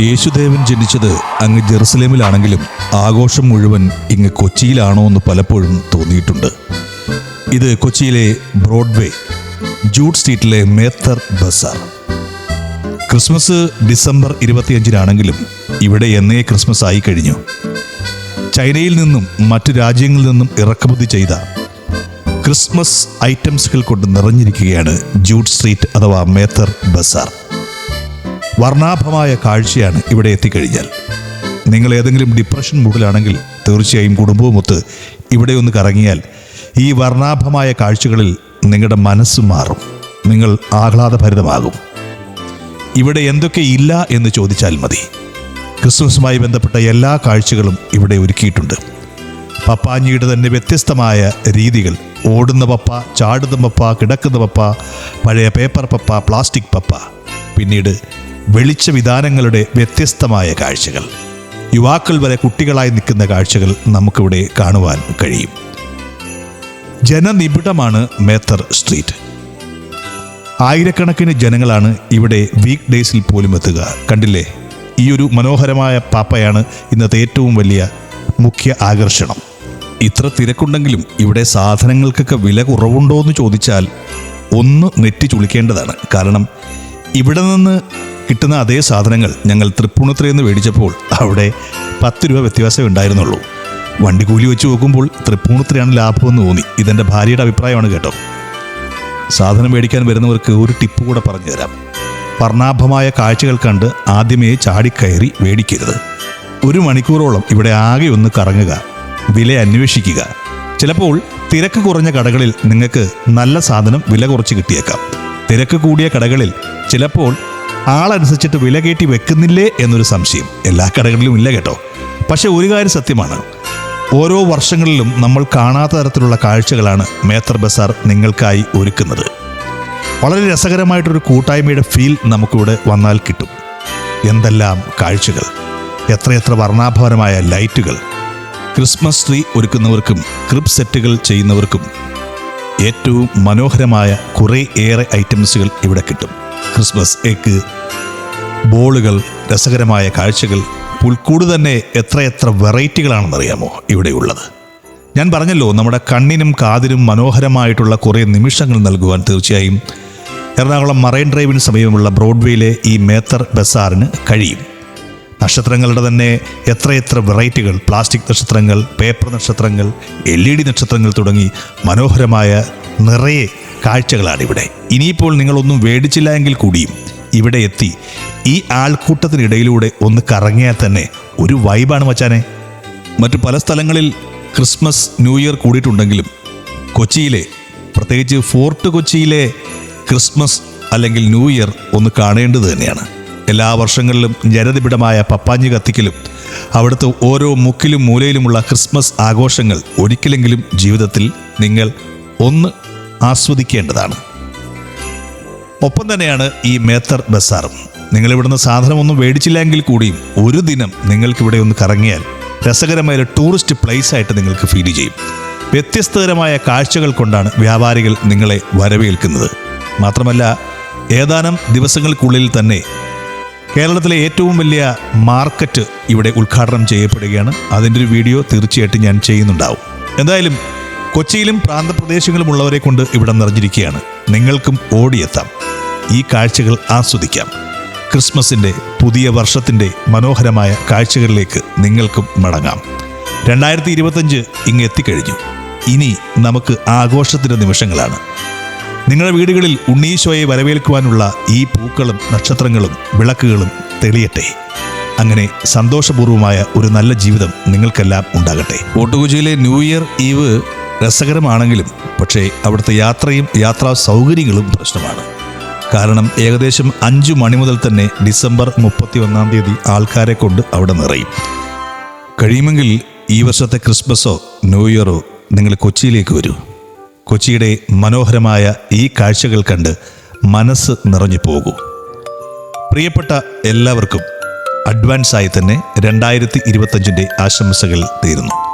യേശുദേവൻ ജനിച്ചത് അങ്ങ് ജെറുസലേമിലാണെങ്കിലും ആഘോഷം മുഴുവൻ ഇങ്ങ് കൊച്ചിയിലാണോ എന്ന് പലപ്പോഴും തോന്നിയിട്ടുണ്ട്. ഇത് കൊച്ചിയിലെ ബ്രോഡ്വേ ജൂഡ് സ്ട്രീറ്റിലെ മേത്തർ ബസാർ. ക്രിസ്മസ് ഡിസംബർ ഇരുപത്തിയഞ്ചിനാണെങ്കിലും ഇവിടെ എന്നേ ക്രിസ്മസ് ആയി കഴിഞ്ഞു. ചൈനയിൽ നിന്നും മറ്റു രാജ്യങ്ങളിൽ നിന്നും ഇറക്കുമതി ചെയ്ത ക്രിസ്മസ് ഐറ്റംസുകൾ കൊണ്ട് നിറഞ്ഞിരിക്കുകയാണ് ജൂഡ് സ്ട്രീറ്റ് അഥവാ മേത്തർ ബസാർ. വർണാഭമായ കാഴ്ചയാണ് ഇവിടെ എത്തിക്കഴിഞ്ഞാൽ. നിങ്ങൾ ഏതെങ്കിലും ഡിപ്രഷൻ മൂഡിലാണെങ്കിൽ തീർച്ചയായും കുടുംബവുമൊത്ത് ഇവിടെ ഒന്ന് കറങ്ങിയാൽ ഈ വർണാഭമായ കാഴ്ചകളിൽ നിങ്ങളുടെ മനസ്സ് മാറും. നിങ്ങൾ ആഹ്ലാദഭരിതമാകും. ഇവിടെ എന്തൊക്കെ ഇല്ല എന്ന് ചോദിച്ചാൽ മതി. ക്രിസ്മസുമായി ബന്ധപ്പെട്ട എല്ലാ കാഴ്ചകളും ഇവിടെ ഒരുക്കിയിട്ടുണ്ട്. പപ്പാഞ്ഞിയുടെ തന്നെ വ്യത്യസ്തമായ രീതികൾ. ഓടുന്ന പപ്പ ചാടുന്ന പപ്പ കിടക്കുന്ന പപ്പ പഴയ പേപ്പർ പപ്പ പ്ലാസ്റ്റിക് പപ്പ. പിന്നീട് വെളിച്ച വിധാനങ്ങളുടെ വ്യത്യസ്തമായ കാഴ്ചകൾ. യുവാക്കൾ വരെ കുട്ടികളായി നിൽക്കുന്ന കാഴ്ചകൾ നമുക്കിവിടെ കാണുവാൻ കഴിയും. ജനനിബിഡമാണ് മേത്തർ സ്ട്രീറ്റ്. ആയിരക്കണക്കിന് ജനങ്ങളാണ് ഇവിടെ വീക്ക് ഡേയ്സിൽ പോലും എത്തുക. കണ്ടില്ലേ? ഈ ഒരു മനോഹരമായ പാപ്പയാണ് ഇന്നത്തെ ഏറ്റവും വലിയ മുഖ്യ ആകർഷണം. ഇത്ര തിരക്കുണ്ടെങ്കിലും ഇവിടെ സാധനങ്ങൾക്കൊക്കെ വില കുറവുണ്ടോ എന്ന് ചോദിച്ചാൽ ഒന്ന് നെറ്റി ചുളിക്കേണ്ടതാണ്. കാരണം ഇവിടെ നിന്ന് കിട്ടുന്ന അതേ സാധനങ്ങൾ ഞങ്ങൾ തൃപ്പൂണിത്തുറയിൽ നിന്ന് മേടിച്ചപ്പോൾ അവിടെ പത്ത് രൂപ വ്യത്യാസമേ ഉണ്ടായിരുന്നുള്ളൂ. വണ്ടി കൂലി വെച്ച് നോക്കുമ്പോൾ തൃപ്പൂണിത്തുറയാണ് ലാഭമെന്ന് തോന്നി. ഇതെന്റെ ഭാര്യയുടെ അഭിപ്രായമാണ് കേട്ടോ. സാധനം മേടിക്കാൻ വരുന്നവർക്ക് ഒരു ടിപ്പ് കൂടെ പറഞ്ഞു തരാം. വർണാഭമായ കാഴ്ചകൾ കണ്ട് ആദ്യമേ ചാടിക്കയറി മേടിക്കരുത്. ഒരു മണിക്കൂറോളം ഇവിടെ ആകെ ഒന്ന് കറങ്ങുക വില അന്വേഷിക്കുക. ചിലപ്പോൾ തിരക്ക് കുറഞ്ഞ കടകളിൽ നിങ്ങൾക്ക് നല്ല സാധനം വില കുറച്ച് കിട്ടിയേക്കാം. തിരക്ക് കൂടിയ കടകളിൽ ചിലപ്പോൾ ആളനുസരിച്ചിട്ട് വില കയറ്റി വെക്കുന്നില്ലേ എന്നൊരു സംശയം. എല്ലാ കടകളിലും ഇല്ല കേട്ടോ. പക്ഷെ ഒരു കാര്യം സത്യമാണ്. ഓരോ വർഷങ്ങളിലും നമ്മൾ കാണാത്ത തരത്തിലുള്ള കാഴ്ചകളാണ് മേത്തർ ബസാർ നിങ്ങൾക്കായി ഒരുക്കുന്നത്. വളരെ രസകരമായിട്ടൊരു കൂട്ടായ്മയുടെ ഫീൽ നമുക്കിവിടെ വന്നാൽ കിട്ടും. എന്തെല്ലാം കാഴ്ചകൾ. എത്രയെത്ര വർണാഭവനമായ ലൈറ്റുകൾ. ക്രിസ്മസ് ട്രീ ഒരുക്കുന്നവർക്കും ക്രിബ് സെറ്റുകൾ ചെയ്യുന്നവർക്കും ഏറ്റവും മനോഹരമായ കുറേ ഏറെ ഐറ്റംസുകൾ ഇവിടെ കിട്ടും. ക്രിസ്മസ് എഗ് ബോളുകൾ രസകരമായ കാഴ്ചകൾ പുൽക്കൂട് തന്നെ എത്രയെത്ര വെറൈറ്റികളാണെന്നറിയാമോ ഇവിടെയുള്ളത് ഞാൻ പറഞ്ഞല്ലോ നമ്മുടെ കണ്ണിനും കാതിനും മനോഹരമായിട്ടുള്ള കുറേ നിമിഷങ്ങൾ നൽകുവാൻ തീർച്ചയായും എറണാകുളം മറൈൻ ഡ്രൈവിന് സമീപമുള്ള ബ്രോഡ്വേയിലെ ഈ മേത്തർ ബസാറിന് കഴിയും. നക്ഷത്രങ്ങളുടെ തന്നെ എത്രയെത്ര വെറൈറ്റികൾ പ്ലാസ്റ്റിക് നക്ഷത്രങ്ങൾ പേപ്പർ നക്ഷത്രങ്ങൾ എൽ ഇ ഡി നക്ഷത്രങ്ങൾ തുടങ്ങി മനോഹരമായ നിറയെ കാഴ്ചകളാണ് ഇവിടെ ഇനിയിപ്പോൾ നിങ്ങളൊന്നും മേടിച്ചില്ല എങ്കിൽ കൂടിയും ഇവിടെ എത്തി ഈ ആൾക്കൂട്ടത്തിനിടയിലൂടെ ഒന്ന് കറങ്ങിയാൽ തന്നെ ഒരു വൈബാണ് മച്ചാനെ. മറ്റു പല സ്ഥലങ്ങളിൽ ക്രിസ്മസ് ന്യൂ ഇയർ കൂടിയിട്ടുണ്ടെങ്കിലും കൊച്ചിയിലെ പ്രത്യേകിച്ച് ഫോർട്ട് കൊച്ചിയിലെ ക്രിസ്മസ് അല്ലെങ്കിൽ ന്യൂ ഇയർ ഒന്ന് കാണേണ്ടത് തന്നെയാണ്. എല്ലാ വർഷങ്ങളിലും ജനനിബിഡമായ പപ്പാഞ്ഞു കത്തിക്കലും അവിടുത്തെ ഓരോ മുക്കിലും മൂലയിലുമുള്ള ക്രിസ്മസ് ആഘോഷങ്ങൾ ഒരിക്കലെങ്കിലും ജീവിതത്തിൽ നിങ്ങൾ ഒന്ന് ആസ്വദിക്കേണ്ടതാണ്. ഒപ്പം തന്നെയാണ് ഈ മേത്തർ ബസാറും. നിങ്ങൾ ഇവിടുന്ന് സാധനമൊന്നും മേടിച്ചില്ലെങ്കിൽ കൂടിയും ഒരു ദിനം നിങ്ങൾക്കിവിടെ ഒന്ന് കറങ്ങിയാൽ രസകരമായ ഒരു ടൂറിസ്റ്റ് പ്ലേസ് ആയിട്ട് നിങ്ങൾക്ക് ഫീൽ ചെയ്യും. വ്യത്യസ്തതരമായ കാഴ്ചകൾ കൊണ്ടാണ് വ്യാപാരികൾ നിങ്ങളെ വരവേൽക്കുന്നത്. മാത്രമല്ല ഏതാനും ദിവസങ്ങൾക്കുള്ളിൽ തന്നെ കേരളത്തിലെ ഏറ്റവും വലിയ മാർക്കറ്റ് ഇവിടെ ഉദ്ഘാടനം ചെയ്യപ്പെടുകയാണ്. അതിന്റെ ഒരു വീഡിയോ തീർച്ചയായിട്ടും ഞാൻ ചെയ്യുന്നുണ്ടാവും. എന്തായാലും കൊച്ചിയിലും പ്രാന്തപ്രദേശങ്ങളും ഉള്ളവരെ കൊണ്ട് ഇവിടെ നിറഞ്ഞിരിക്കുകയാണ്. നിങ്ങൾക്കും ഓടിയെത്താം. ഈ കാഴ്ചകൾ ആസ്വദിക്കാം. ക്രിസ്മസിന്റെ പുതിയ വർഷത്തിന്റെ മനോഹരമായ കാഴ്ചകളിലേക്ക് നിങ്ങൾക്കും മടങ്ങാം. രണ്ടായിരത്തി ഇരുപത്തഞ്ച് ഇങ്ങ് ഇനി നമുക്ക് ആഘോഷത്തിന്റെ നിമിഷങ്ങളാണ്. നിങ്ങളുടെ വീടുകളിൽ ഉണ്ണീശോയെ വരവേൽക്കുവാനുള്ള ഈ പൂക്കളും നക്ഷത്രങ്ങളും വിളക്കുകളും തെളിയട്ടെ. അങ്ങനെ സന്തോഷപൂർവമായ ഒരു നല്ല ജീവിതം നിങ്ങൾക്കെല്ലാം ഉണ്ടാകട്ടെ. ഓട്ടുകൊച്ചിയിലെ ന്യൂ ഇയർ ഈവ് രസകരമാണെങ്കിലും പക്ഷേ അവിടുത്തെ യാത്രയും യാത്രാ സൗകര്യങ്ങളും പ്രശ്നമാണ്. കാരണം ഏകദേശം അഞ്ചു മണി മുതൽ തന്നെ ഡിസംബർ മുപ്പത്തി ഒന്നാം തീയതി ആൾക്കാരെ കൊണ്ട് അവിടെ നിറയും. കഴിയുമെങ്കിൽ ഈ വർഷത്തെ ക്രിസ്മസോ ന്യൂ ഇയറോ നിങ്ങൾ കൊച്ചിയിലേക്ക് വരൂ. കൊച്ചിയുടെ മനോഹരമായ ഈ കാഴ്ചകൾ കണ്ട് മനസ്സ് നിറഞ്ഞു പോകൂ. പ്രിയപ്പെട്ട എല്ലാവർക്കും അഡ്വാൻസായി തന്നെ രണ്ടായിരത്തി ഇരുപത്തഞ്ചിന്റെ ആശംസകൾ തീരുന്നു